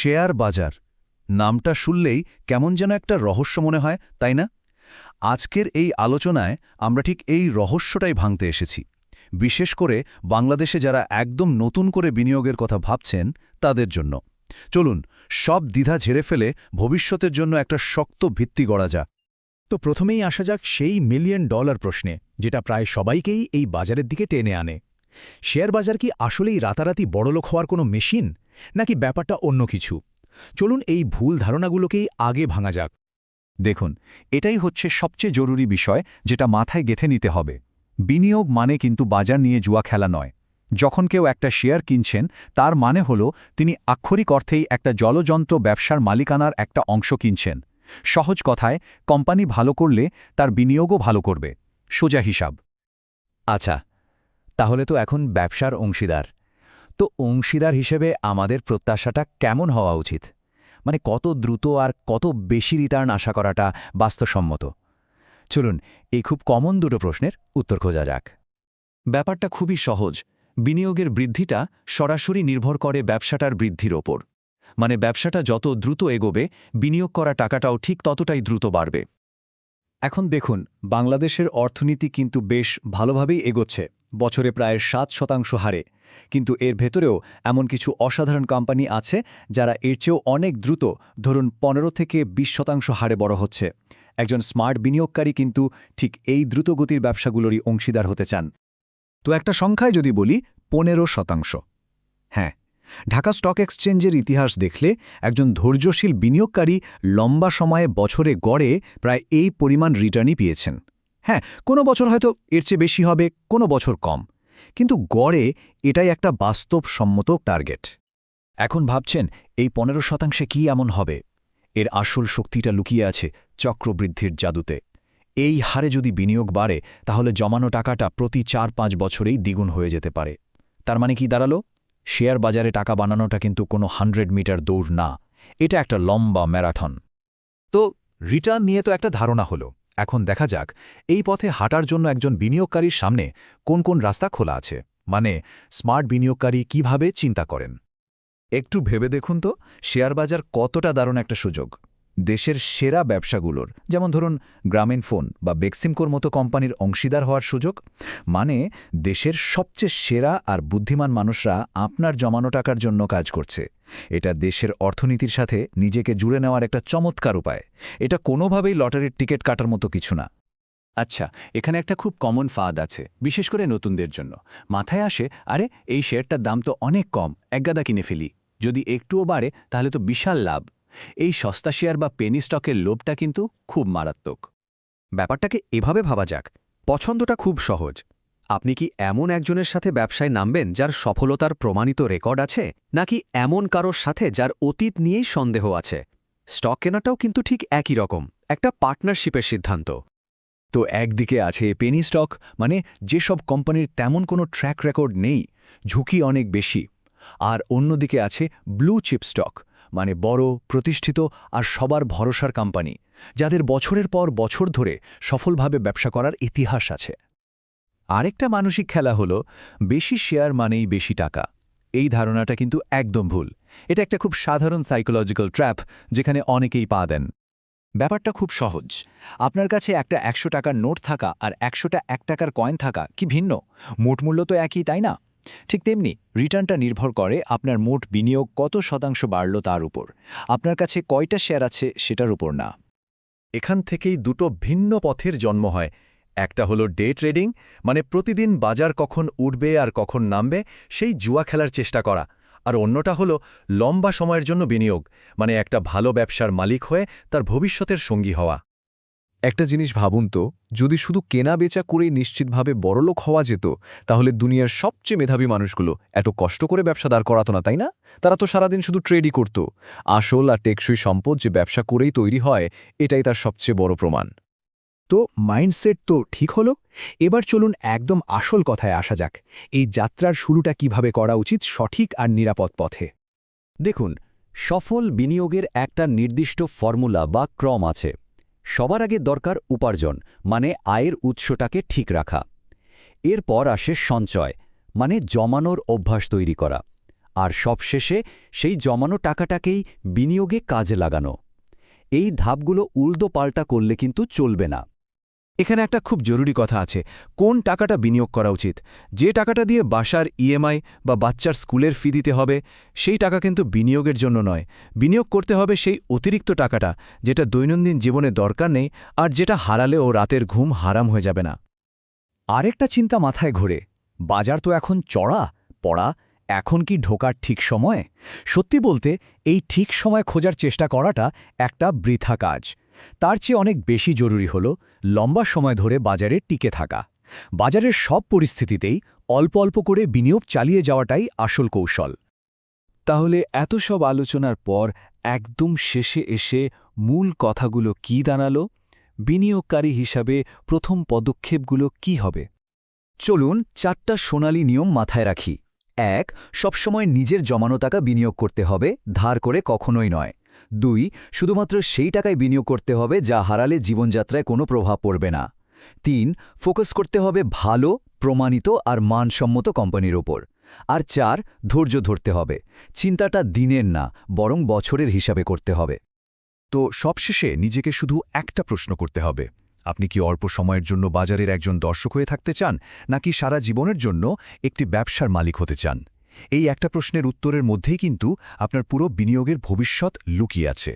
Share বাজার। নামটা শুনলেই কেমন যেন একটা রহস্য মনে হয়, তাই না? আজকের এই আলোচনায় আমরা ঠিক এই রহস্যটাই ভাঙতে এসেছি। বিশেষ করে বাংলাদেশে যারা একদম নতুন করে বিনিয়োগের কথা ভাবছেন, তাদের জন্য। চলুন, সব দ্বিধা ঝেড়ে ফেলে ভবিষ্যতের জন্য একটা শক্ত ভিত্তি গড়া যা তো প্রথমেই আসা যাক সেই মিলিয়ন ডলার প্রশ্নে, যেটা প্রায় সবাইকেই এই বাজারের দিকে টেনে আনে। শেয়ার বাজার কি আসলেই রাতারাতি বড়লোক হওয়ার কোনো মেশিন? নাকি ব্যাপারটা অন্য কিছু? চলুন এই ভুল ধারণাগুলোকেই আগে ভাঙা যাক। দেখুন, এটাই হচ্ছে সবচেয়ে জরুরি বিষয় যেটা মাথায় গেথে নিতে হবে। বিনিয়োগ মানে কিন্তু বাজার নিয়ে জুয়া খেলা নয়। যখন কেউ একটা শেয়ার কিনছেন, তার মানে হল তিনি আক্ষরিক অর্থেই একটা জলযন্ত্র ব্যবসার মালিকানার একটা অংশ কিনছেন। সহজ কথায়, কোম্পানি ভালো করলে তার বিনিয়োগও ভালো করবে। সোজা হিসাব। আচ্ছা তাহলে তো এখন ব্যবসার অংশীদার। তো অংশীদার হিসেবে আমাদের প্রত্যাশাটা কেমন হওয়া উচিত? মানে কত দ্রুত আর কত বেশি রিটার্ন আশা করাটা বাস্তবসম্মত? চলুন, এই খুব কমন দুটো প্রশ্নের উত্তর খোঁজা যাক। ব্যাপারটা খুবই সহজ। বিনিয়োগের বৃদ্ধিটা সরাসরি নির্ভর করে ব্যবসাটার বৃদ্ধির ওপর। মানে ব্যবসাটা যত দ্রুত এগোবে, বিনিয়োগ করা টাকাটাও ঠিক ততটাই দ্রুত বাড়বে। এখন দেখুন, বাংলাদেশের অর্থনীতি কিন্তু বেশ ভালোভাবেই এগোচ্ছে। বছরে প্রায় সাত শতাংশ হারে। কিন্তু এর ভেতরেও এমন কিছু অসাধারণ কোম্পানি আছে যারা এর চেয়েও অনেক দ্রুত ধরুন পনেরো থেকে ২০ শতাংশ হারে বড় হচ্ছে। একজন স্মার্ট বিনিয়োগকারী কিন্তু ঠিক এই দ্রুতগতির ব্যবসাগুলোরই অংশীদার হতে চান। তো একটা সংখ্যায় যদি বলি, পনেরো শতাংশ। হ্যাঁ ঢাকা স্টক এক্সচেঞ্জের ইতিহাস দেখলে একজন ধৈর্যশীল বিনিয়োগকারী লম্বা সময়ে বছরে গড়ে প্রায় এই পরিমাণ রিটার্নই পেয়েছেন। হ্যাঁ কোনো বছর হয়তো এর চেয়ে বেশি হবে, কোনো বছর কম। কিন্তু গড়ে এটাই একটা বাস্তবসম্মত টার্গেট। এখন ভাবছেন, এই পনেরো শতাংশে কি এমন হবে? এর আসল শক্তিটা লুকিয়ে আছে চক্রবৃদ্ধির জাদুতে। এই হারে যদি বিনিয়োগ বাড়ে, তাহলে জমানো টাকাটা প্রতি চার পাঁচ বছরেই দ্বিগুণ হয়ে যেতে পারে। তার মানে কি দাঁড়াল? শেয়ার বাজারে টাকা বানানোটা কিন্তু কোনো হান্ড্রেড মিটার দৌড় না। এটা একটা লম্বা ম্যারাথন। তো, রিটার্ন নিয়ে তো একটা ধারণা হলো। এখন দেখা যাক, এই পথে হাঁটার জন্য একজন বিনিয়োগকারীর সামনে কোন কোন রাস্তা খোলা আছে মানে স্মার্ট বিনিয়োগকারী কীভাবে চিন্তা করেন। একটু ভেবে দেখুন তো, শেয়ার বাজার কতটা দারুণ একটা সুযোগ। দেশের সেরা ব্যবসাগুলোর, যেমন ধরুন গ্রামীণ ফোন বা বেক্সিমকোর মতো কোম্পানির অংশীদার হওয়ার সুযোগ মানে দেশের সবচেয়ে সেরা আর বুদ্ধিমান মানুষরা আপনার জমানো টাকার জন্য কাজ করছে। এটা দেশের অর্থনীতির সাথে নিজেকে জুড়ে নেওয়ার একটা চমৎকার উপায়। এটা কোনোভাবেই লটারির টিকিট কাটার মতো কিছু না। আচ্ছা এখানে একটা খুব কমন ফাঁদ আছে, বিশেষ করে নতুনদের জন্য। মাথায় আসে, আরে, এই শেয়ারটার দাম তো অনেক কম, একগাদা কিনে ফেলি। যদি একটুও বাড়ে, তাহলে তো বিশাল লাভ। এই সস্তা শেয়ার বা পেনি স্টকের লোভটা কিন্তু খুব মারাত্মক। ব্যাপারটাকে এভাবে ভাবা যাক, পছন্দটা খুব সহজ। আপনি কি এমন একজনের সাথে ব্যবসায় নামবেন যার সফলতার প্রমাণিত রেকর্ড আছে, নাকি এমন কারোর সাথে যার অতীত নিয়েই সন্দেহ আছে? স্টক কেনাটাও কিন্তু ঠিক একই রকম, একটা পার্টনারশিপের সিদ্ধান্ত। তো একদিকে আছে পেনি স্টক মানে যেসব কোম্পানির তেমন কোনো ট্র্যাক রেকর্ড নেই, ঝুঁকি অনেক বেশি। আর অন্যদিকে আছে ব্লু চিপ স্টক মানে বড়, প্রতিষ্ঠিত আর সবার ভরসার কোম্পানি, যাদের বছরের পর বছর ধরে সফলভাবে ব্যবসা করার ইতিহাস আছে। আরেকটা মানসিক খেলা হলো, বেশি শেয়ার মানেই বেশি টাকা। এই ধারণাটা কিন্তু একদম ভুল। এটা একটা খুব সাধারণ সাইকোলজিক্যাল ট্র্যাপ যেখানে অনেকেই পা দেন। ব্যাপারটা খুব সহজ। আপনার কাছে একটা একশো টাকার নোট থাকা আর একশোটা এক টাকার কয়েন থাকা কি ভিন্ন? মোট মূল্য তো একই, তাই না? ঠিক তেমনি রিটার্নটা নির্ভর করে আপনার মোট বিনিয়োগ কত শতাংশ বাড়ল তার উপর। আপনার কাছে কয়টা শেয়ার আছে সেটার উপর না। এখান থেকেই দুটো ভিন্ন পথের জন্ম হয়। একটা হলো ডে ট্রেডিং মানে প্রতিদিন বাজার কখন উঠবে আর কখন নামবে, সেই জুয়া খেলার চেষ্টা করা। আর অন্যটা হলো লম্বা সময়ের জন্য বিনিয়োগ মানে একটা ভালো ব্যবসার মালিক হয়ে তার ভবিষ্যতের সঙ্গী হওয়া। একটা জিনিস ভাবুন তো, যদি শুধু কেনা বেচা করেই নিশ্চিতভাবে বড়লোক হওয়া যেত, তাহলে দুনিয়ার সবচেয়ে মেধাবী মানুষগুলো এত কষ্ট করে ব্যবসা দাঁড় করাতো না, তাই না? তারা তো সারাদিন শুধু ট্রেডই করত। আসল আর টেকসই সম্পদ যে ব্যবসা করেই তৈরি হয়, এটাই তার সবচেয়ে বড় প্রমাণ। তো মাইন্ডসেট তো ঠিক হলো। এবার চলুন একদম আসল কথায় আসা যাক। এই যাত্রার শুরুটা কীভাবে করা উচিত সঠিক আর নিরাপদ পথে? দেখুন, সফল বিনিয়োগের একটা নির্দিষ্ট ফর্মুলা বা ক্রম আছে। সবার আগে দরকার উপার্জন মানে আয়ের উৎসটাকে ঠিক রাখা। এরপর আসে সঞ্চয় মানে জমানোর অভ্যাস তৈরি করা। আর সবশেষে সেই জমানো টাকাটাকেই বিনিয়োগে কাজে লাগানো। এই ধাপগুলো উল্টো পাল্টা করলে কিন্তু চলবে না। এখানে একটা খুব জরুরি কথা আছে। কোন টাকাটা বিনিয়োগ করা উচিত? যে টাকাটা দিয়ে বাসার ইএমআই বা বাচ্চার স্কুলের ফি দিতে হবে, সেই টাকা কিন্তু বিনিয়োগের জন্য নয়। বিনিয়োগ করতে হবে সেই অতিরিক্ত টাকাটা, যেটা দৈনন্দিন জীবনে দরকার নেই আর যেটা হারালেও রাতের ঘুম হারাম হয়ে যাবে না। আরেকটা চিন্তা মাথায় ঘোরে, বাজার তো এখন চড়া, পড়া, এখন কি ঢোকার ঠিক সময়? সত্যি বলতে, এই ঠিক সময় খোঁজার চেষ্টা করাটা একটা বৃথা কাজ। তার চেয়ে অনেক বেশি জরুরি হল লম্বা সময় ধরে বাজারে টিকে থাকা। বাজারের সব পরিস্থিতিতেই অল্প অল্প করে বিনিয়োগ চালিয়ে যাওয়াটাই আসল কৌশল। তাহলে এত সব আলোচনার পর একদম শেষে এসে মূল কথাগুলো কি দাঁড়াল? বিনিয়োগকারী হিসাবে প্রথম পদক্ষেপগুলো কি হবে? চলুন চারটা সোনালী নিয়ম মাথায় রাখি। এক, সবসময় নিজের জমানো টাকা বিনিয়োগ করতে হবে, ধার করে কখনোই নয়। দুই, শুধুমাত্র সেই টাকায় বিনিয়োগ করতে হবে যা হারালে জীবনযাত্রায় কোনো প্রভাব পড়বে না। তিন, ফোকাস করতে হবে ভালো, প্রমাণিত আর মানসম্মত কোম্পানির ওপর। আর চার, ধৈর্য ধরতে হবে। চিন্তাটা দিনের না, বরং বছরের হিসাবে করতে হবে। তো সবশেষে নিজেকে শুধু একটা প্রশ্ন করতে হবে। আপনি কি অল্প সময়ের জন্য বাজারের একজন দর্শক হয়ে থাকতে চান, নাকি সারা জীবনের জন্য একটি ব্যবসার মালিক হতে চান? এই একটা প্রশ্নের উত্তরের মধ্যেই কিন্তু আপনার পুরো বিনিয়োগের ভবিষ্যৎ লুকিয়ে আছে।